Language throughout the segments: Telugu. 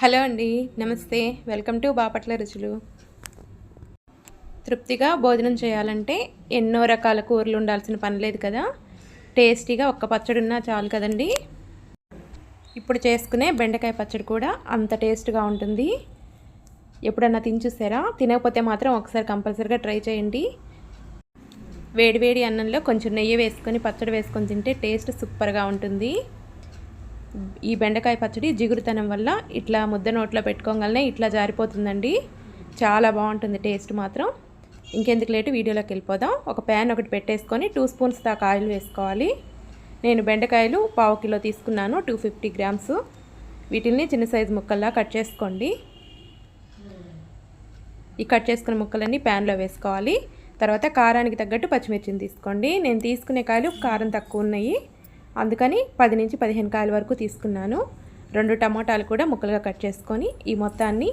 హలో అండి నమస్తే. వెల్కమ్ టు బాపట్ల రుచులు. తృప్తిగా భోజనం చేయాలంటే ఎన్నో రకాల కూరలు ఉండాల్సిన పని లేదు కదా? టేస్టీగా ఒక్క పచ్చడి ఉన్నా చాలు కదండి? ఇప్పుడు చేసుకునే బెండకాయ పచ్చడి కూడా అంత టేస్ట్గా ఉంటుంది. ఎప్పుడన్నా తినిచూసారా తినకపోతే మాత్రం ఒకసారి కంపల్సరీగా ట్రై చేయండి. వేడివేడి అన్నంలో కొంచెం నెయ్యి వేసుకొని పచ్చడి వేసుకొని తింటే టేస్ట్ సూపర్గా ఉంటుంది. ఈ బెండకాయ పచ్చడి జిగురుతనం వల్ల ఇట్లా ముద్ద నోట్లో పెట్టుకోగలనే ఇట్లా జారిపోతుందండి. చాలా బాగుంటుంది టేస్ట్ మాత్రం. ఇంకెందుకు లేటు వీడియోలోకి వెళ్ళిపోదాం. ఒక ప్యాన్ ఒకటి పెట్టేసుకొని టూ స్పూన్స్ దాకా ఆయిల్ వేసుకోవాలి. నేను బెండకాయలు పావు కిలో తీసుకున్నాను టూ ఫిఫ్టీ గ్రామ్స్ వీటిల్ని చిన్న సైజు ముక్కల్లా కట్ చేసుకోండి. ఈ కట్ చేసుకున్న ముక్కలన్నీ ప్యాన్లో వేసుకోవాలి. తర్వాత కారానికి తగ్గట్టు పచ్చిమిర్చిని తీసుకోండి. నేను తీసుకునే కాయలు కారం తక్కువ ఉన్నాయి. అందుకని పది నుంచి పదిహేను కాయల వరకు తీసుకున్నాను. రెండు టమోటాలు కూడా ముక్కలుగా కట్ చేసుకొని ఈ మొత్తాన్ని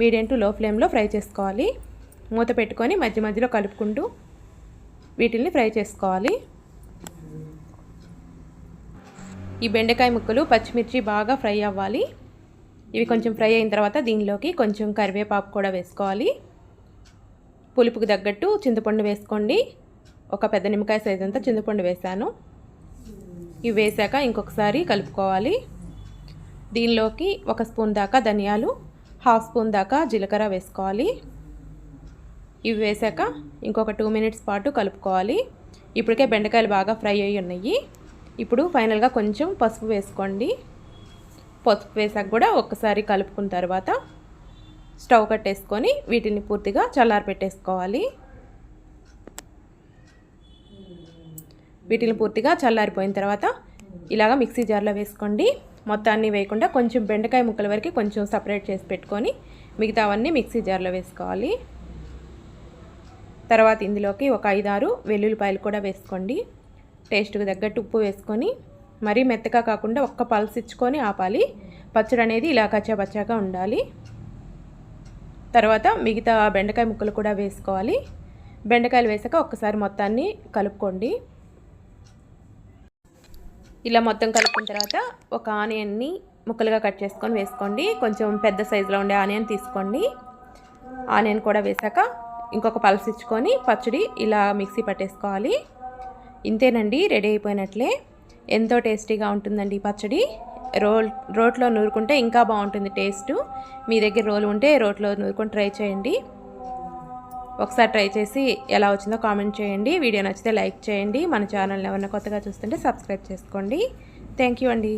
మీడియం టు లో ఫ్లేమ్లో ఫ్రై చేసుకోవాలి. మూత పెట్టుకొని మధ్య మధ్యలో కలుపుకుంటూ వీటిల్ని ఫ్రై చేసుకోవాలి. ఈ బెండకాయ ముక్కలు పచ్చిమిర్చి బాగా ఫ్రై అవ్వాలి. ఇవి కొంచెం ఫ్రై అయిన తర్వాత దీనిలోకి కొంచెం కరివేపాకు కూడా వేసుకోవాలి. పులుపుకు తగ్గట్టు చింతపండు వేసుకోండి. ఒక పెద్ద నిమ్మకాయ సైజ్ అంతా చింతపండు వేసాను ఇవి వేసాక ఇంకొకసారి కలుపుకోవాలి. దీనిలోకి ఒక స్పూన్ దాకా ధనియాలు హాఫ్ స్పూన్ దాకా జీలకర్ర వేసుకోవాలి. ఇవి వేసాక ఇంకొక టూ మినిట్స్ పాటు కలుపుకోవాలి. ఇప్పటికే బెండకాయలు బాగా ఫ్రై అయ్యి ఉన్నాయి. ఇప్పుడు ఫైనల్గా కొంచెం పసుపు వేసుకోండి. పసుపు వేసాక కూడా ఒక్కసారి కలుపుకున్న తర్వాత స్టవ్ కట్టేసుకొని వీటిని పూర్తిగా చల్లారి పెట్టేసుకోవాలి వీటిని పూర్తిగా చల్లారిపోయిన తర్వాత ఇలాగ మిక్సీ జార్లో వేసుకోండి. మొత్తాన్ని వేయకుండా కొంచెం బెండకాయ ముక్కల వరకు కొంచెం సపరేట్ చేసి పెట్టుకొని మిగతావన్నీ మిక్సీ జార్లో వేసుకోవాలి. తర్వాత ఇందులోకి ఒక ఐదారు వెల్లుల్లిపాయలు కూడా వేసుకోండి. టేస్ట్కి తగ్గట్టు ఉప్పు వేసుకొని మరీ మెత్తగా కాకుండా ఒక్క పల్స్ ఇచ్చుకొని ఆపాలి. పచ్చడి అనేది ఇలా కచ్చాపచ్చాగా ఉండాలి. తర్వాత మిగతా బెండకాయ ముక్కలు కూడా వేసుకోవాలి. బెండకాయలు వేసాక ఒక్కసారి మొత్తాన్ని కలుపుకోండి. ఇలా మొత్తం కలుపుకున్న తర్వాత ఒక ఆనియన్ని ముక్కలుగా కట్ చేసుకొని వేసుకోండి. కొంచెం పెద్ద సైజులో ఉండే ఆనియన్ తీసుకోండి. ఆనియన్ కూడా వేసాక ఇంకొక పల్స్ ఇచ్చుకొని పచ్చడి ఇలా మిక్సీ పట్టేసుకోవాలి. ఇంతేనండి రెడీ అయిపోయినట్లే. ఎంతో టేస్టీగా ఉంటుందండి పచ్చడి. రోల్ రోట్లో నూరుకుంటే ఇంకా బాగుంటుంది టేస్ట్. మీ దగ్గర రోల్ ఉంటే రోట్లో నూరుకొని ట్రై చేయండి. ఒకసారి ట్రై చేసి ఎలా వచ్చిందో కామెంట్ చేయండి. వీడియో నచ్చితే లైక్ చేయండి. మన ఛానల్ని ఎవరైనా కొత్తగా చూస్తుంటే సబ్స్క్రైబ్ చేసుకోండి. థ్యాంక్ యూ అండి.